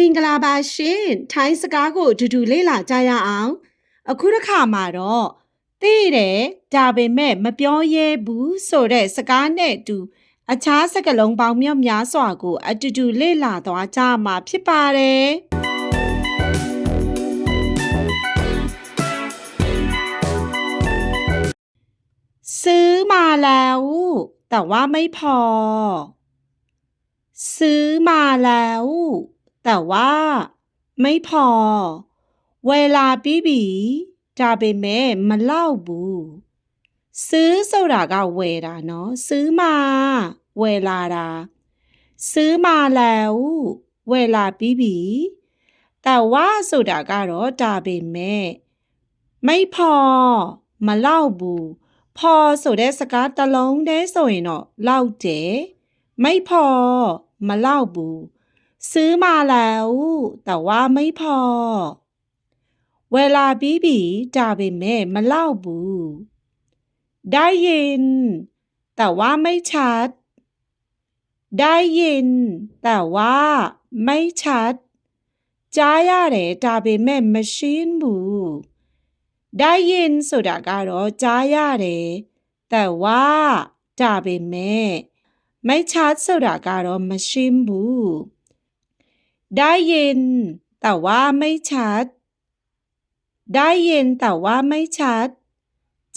မင်္ဂလာပါရှင်ထိုင်းစကားကိုဒူဒူလေ့လာကြရအောင်အခုတစ်ခါမှာတော့သိတယ်ဒါပေမဲ့မပြောရဲဘူးဆိုတဲ့စကားနဲ့တူ အခြားစကားလုံးပေါင်းမြောက်များစွာကိုအတူတူလေ့လာသွားကြမှာဖြစ်ပါတယ်ซื้อมาแล้ว แต่ว่าไม่พอ ซื้อมาแล้วแต่ว่า ไม่พอ เวลาบีบีจะไปเมมาเล่าบูซื้อสุราเก็เวลาเนาะซื้อมาเวลาลาซื้อมาแล้ว เวลาบีบี แต่ว่าสุดาก็รอจะไปเมไม่พอมาเล่าบูพอสุดสกัดตะลงได้สวยเนาะเล่าเจไม่พอ มาเล่าบูซื้อมาแล้ว แต่ว่าไม่พอ เวลาบีบีจาเบเม่มาเล่าบูได้ยิน แต่ว่าไม่ชัด ได้ยิน แต่ว่า ไม่ชัดจ้ายาเรดาเบเม่มชินบูได้ยินสุดาการอจ့ายာาเတယแต่ว่าဒါပေแม่ไม่ชัดสุดาการอม့မရนบูได้ยินแต่ว่าไม่ชัด ได้ยินแต่ว่าไม่ชัด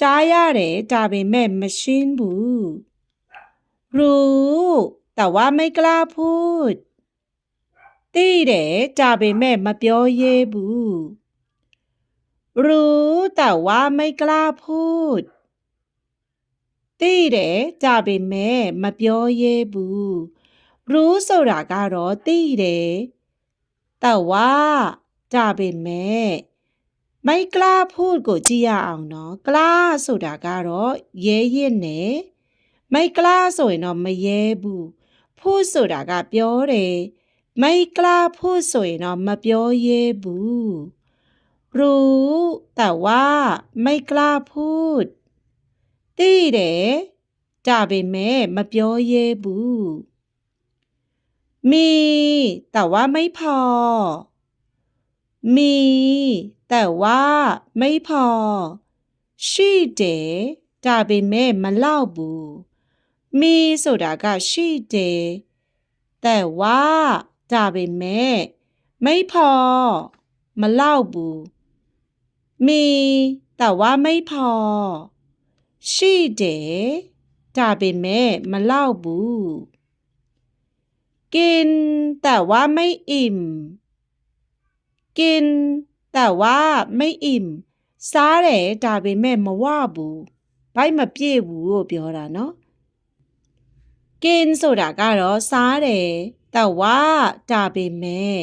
จ้ายาเรจาเบแม่มาชินบู รู้ แต่ว่าไม่กล้าพูด ตีเรจาเบแม่มาเปียวเยบู รู้แต่ว่าไม่กล้าพูด ตีเรจาเบแม่มาเปียวเยบู รู้สိုတာကอေตีသိแต่ว่า จะเป็นแม่ไม่กล้าพูดกับจียาอ๋อเนาะกล้าสุดาการ์เย่เย่เนไม่กล้าสวยนอไม่เย่บูพูดสุดาการ์เบียวเไม่กล้าพูดสวยนอไม่เบียวเย่บูรู้ แต่ว่า ไม่กล้าพูดตีเด๋จะเป็นแม่มาเบียวเย่บูมี แต่ว่าไม่พอ มี แต่ว่าไม่พอ ชีเดจาเป็นแม่มาเล่าบูมีสุดากาชีเดแต่ว่าจาเป็นแม่ไม่พอมาเล่าบูมี แต่ว่าไม่พอชีเดจาเป็นแม่มาเล่าบูกินแต่ว่าไม่อิ่ม กินแต่ว่าไม่อิ่มစားတယ်ဒါပေမဲ့မဝဘူးဘိုက်မပြည့်ဘူးလို့ပြောတာเนาะกินဆိုတာကတော့စားတယ်แต่ว่าဒါပေမဲ့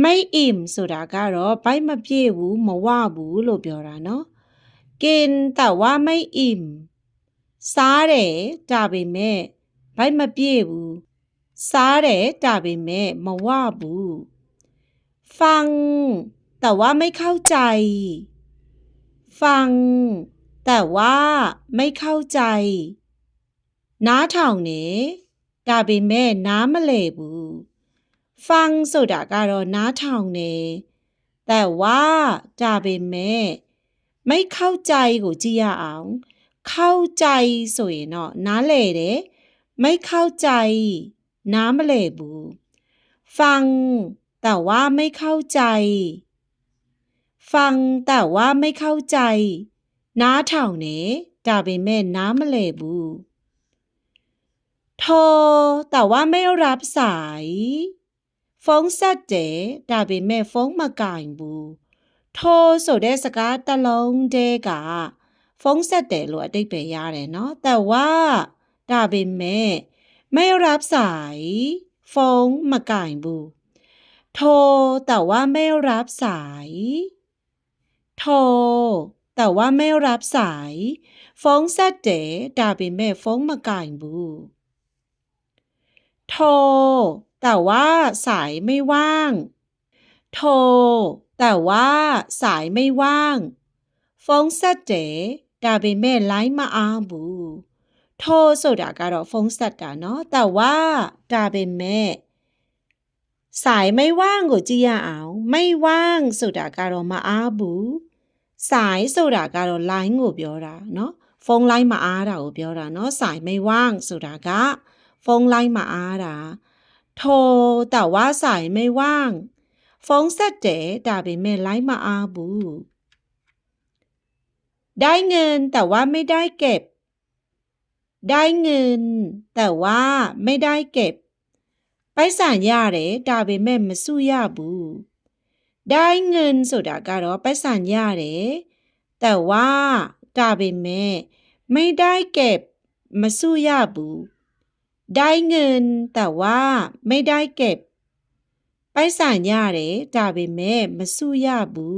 ไม่อิ่มဆိုတာကတော့ဘိုက်မပြည့်ဘူးမဝဘူးလို့ပြောတာเนาะกินแต่ว่าไม่อิ่มစားတယ်ဒါပေမဲ့ဘိုက်မပြည့်ဘူးซาเรจาบิเมมาว่าบูฟังแต่ว่าไม่เข้าใจ ฟังแต่ว่าไม่เข้าใจน้าเท่าเนี่ยาบิเมน้ามาเลยบูฟังสุดาการอน้าเท่าเนี่ยแต่ว่าจาบิเมไม่เข้าใจกูจียาอ๋อเข้าใจสวยเนาะน้าเลยเด้ไม่เข้าใจน้ำเลบูฟัง แต่ว่าไม่เข้าใจ ฟังแต่ว่าไม่เข้าใจ น้าเถ่าเนดาเนแม่น้ำเลบูโทรแต่ว่าไม่รับสายฟงซัดเจดาเนแม่ฟงมาก่ายบูโทรสุดเดสกาตะลงเดกาฟงซัดเจลววได้ไปยาเลยเนาะแต่ว่าดาเนแมไม่รับสายฟงมาก่ายบู โทรแต่ว่าไม่รับสาย โทรแต่ว่าไม่รับสายฟงซาเดดาบิเม่ฟงมาก่ายบู โทรแต่ว่า สายไม่ว่าง โทรแต่ว่า สายไม่ว่างฟงซาเดดาบิเม่ไลมาอาบูโทรဆိုတာကတော့ဖုန်းဆက်ကเนาะแต่ว่าဒါပေမဲ့สายไม่ว่างကိုကြည့်ရအောင်ไม่ว่างဆိုတာကတော့မအားဘူးสายဆိုတာကတော့ line ကိုပြောတာเนาะဖုန်း line မအားတာကိုပြောတာเนาะสายไม่ว่างဆိုတာကဖုန်း line မအားတာโทรแต่ว่าสายไม่ว่างဖုန်းဆက်တယ်ဒါပေမဲ့ line မအားဘူးได้เงินแต่ว่าไม่ได้เก็บได้เงินแต่ว่าไม่ได้เก็บ ไปสัเนရดาวဒါပေမม့สู้ยาบูได้เงินสุดาการေไปสัญญาเลยแต่ว่าดาวิเม့ไม่ได้เก็บมาสู้ยาบูได้เงินแต่ว่าไม่ได้เก็บ ไปสัเนရดาวဒวပေมมาสู้ยาบู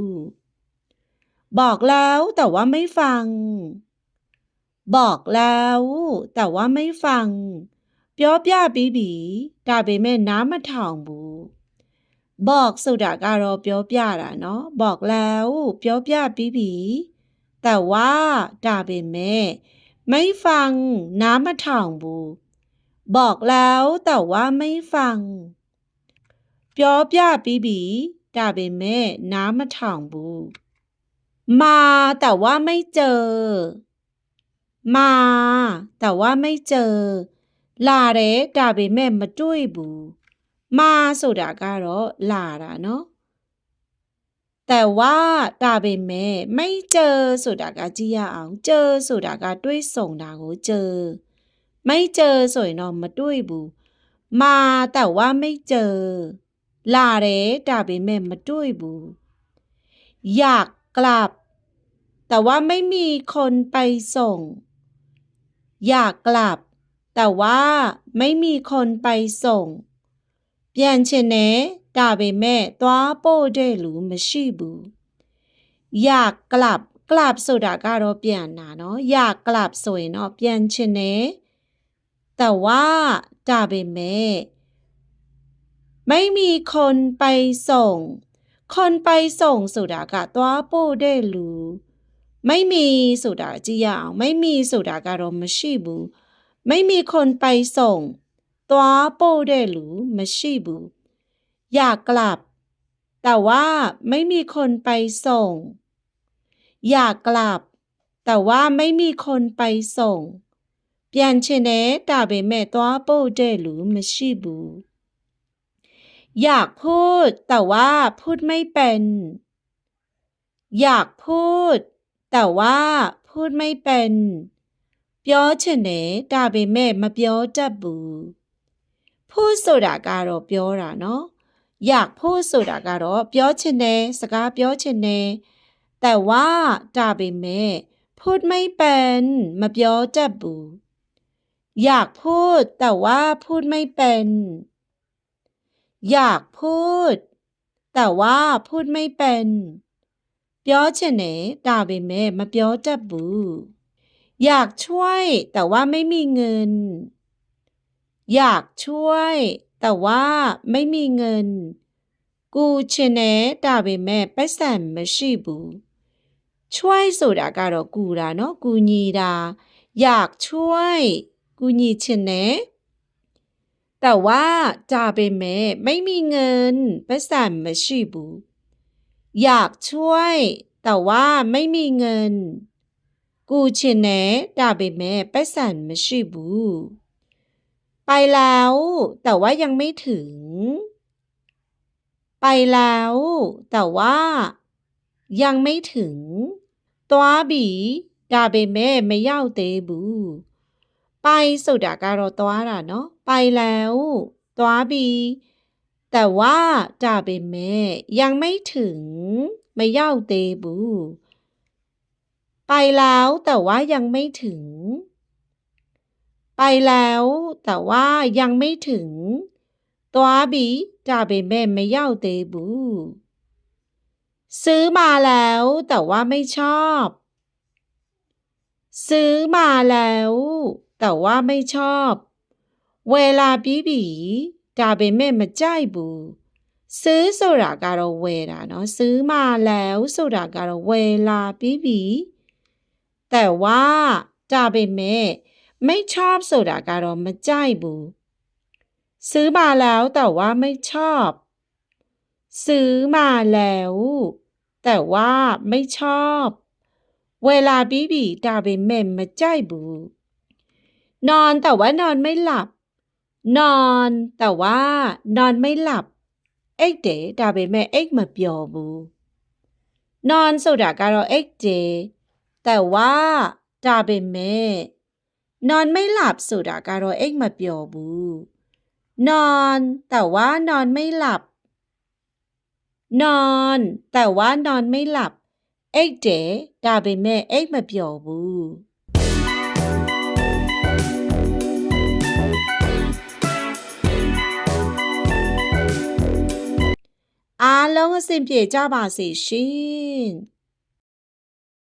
บอกแล้วแต่ว่าไม่ฟังบอกแล้ว แต่ว่าไม่ฟังเปียวြပြบีบีီาါပေမมน้ำมาถောင်ဘบอกุดากาကรอป့ပြေปပြละเนาะบอกแล้วเปียวြပြบีบี แต่ว่าဒาบေแม่ไม่ฟังน้ำมาถ่องบูบอกแล้วแต่ว่าไม่ฟังเปียวြပြบีบีီาါပေမมน้ำมาถ่องบูมาแต่ว่าไม่เจอมา แต่ว่าไม่เจอ ลาเรดาต่ไม่มาด้วยบูมาสุดาการอลาละเนาะแต่ว่าดาต่ไม่ไม่เจอสุดาก็จียาอ๋อเจอสุดาก็ด้วยส่งนางวเจอไม่เจอสวยนอนมาด้วยบูมาแต่ว่าไม่เจอ ลาเรดาต่ไม่มาด้วยบูอยากกลับ แต่ว่าไม่มีคนไปส่งอยากกลับ แต่ว่าไม่มีคนไปส่งเปียนเช่นนี้าเบเม่ตัวโปไดลูม่ชิบุอยากกลับกลับสุดาการอเปลี่ยนนาเนาะอยากกลับสวยเนาะเปียนเช่นนีแต่ว่าดาเบเม่ไม่มีคนไปส่งคนไปส่งสุดาการตัวโปไดลูไม่มีสุดาจียาวไม่มีสุดาการมชีบูไม่มีคนไปส่งตัวโปเดลูม့ชူမရှอยากกลับ แต่ว่าไม่มีคนไปส่ง อยากกลับ แต่ว่าไม่มีคนไปส่ง เปลี่ยนเชนเဒตาเบแมသตัวโปုดတဲ့လชีบูอยากพูดแต่ว่าพูดไม่เป็น อยากพูดแต่ว่าพูดไม่เป็นပြောချင်တယ်ဒါပေမဲ့မပြောတတ်ဘူးဖို့ဆိုတာကတော့ပြောတာเนาะอยากဖို့ဆိုတာကတော့ပြောချင်တယ်စကားပြောချင်တယ်แต่ว่าဒါပေမဲ့พูดไม่เป็นမပြောတတ်ဘူးอยากพูดแต่ว่าพูดไม่เป็น อยากพูด แต่ว่าพูดไม่เป็นပြောချင်တယ်ဒါပေမဲ့မပြောတတ်ဘူးอยากช่วยแต่ว่าไม่มีเงิน อยากช่วยแต่ว่าไม่มีเงินกูชျนเน်่ဒါပေမဲ့ပတ်စံမရှိဘူးช่วยဆိုတာကတော့กูတာเนาะกูညီတာอยากช่วยกูညီชျนเน่แต่ว่าဒါပေမဲ့ไม่มีเงินပတ်စံမရှိဘူးอยากช่วย แต่ว่าไม่มีเงิน กูเชนเน่ดาเบเม่ไปสันมาชิบูไปแล้ว แต่ว่ายังไม่ถึง ไปแล้ว แต่ว่ายังไม่ถึง ตัวบีดาเบเม่ไม่เย้าเตบูไปสุดาการอตัวละเนาะไปแล้วตัวบีแต่ว่าจาเบแม่ยังไม่ถึงไม่เย่าเตบูไปแล้วแต่ว่ายังไม่ถึง ไปแล้ว แต่ว่ายังไม่ถึง ตัวบีจาเบแม่ไม่เย่าเตบูซื้อมาแล้วแต่ว่าไม่ชอบ ซื้อมาแล้ว แต่ว่าไม่ชอบ เวลาบีบีဒาเบမဲ့မကြိုက်ဘူးซื้อဆိုากาတော့ဝယ်တเนาะ ซื้อมาแล้วဆိုากาတော့ဝယ်လบပြီแต่ว่าဒါပေမม့ไม่ชอบဆိုากาတော့မကြိုက်ဘซื้อมาแล้ว แต่ว่าไม่ชอบ ซื้อมาแล้ว แต่ว่าไม่ชอบ เวลาบีบีดาเบเมมมาใจบูนอนแต่ว่านอนไม่หลับนอน แต่ว่านอนไม่หลับ เอ็กเดดาเบแม่เอ็กมาเปียวบูนอนสุดาการอเอ็กเดแต่ว่าดาเบแม่นอนไม่หลับสุดาการอเอ็กมาเปียวบูนอน แต่ว่านอนไม่หลับ นอน แต่ว่านอนไม่หลับ เอ็กเดดาเบแม่เอ็กมาเปียวบูအားလုံးအဆင်ပြေကြပါစေရှင်။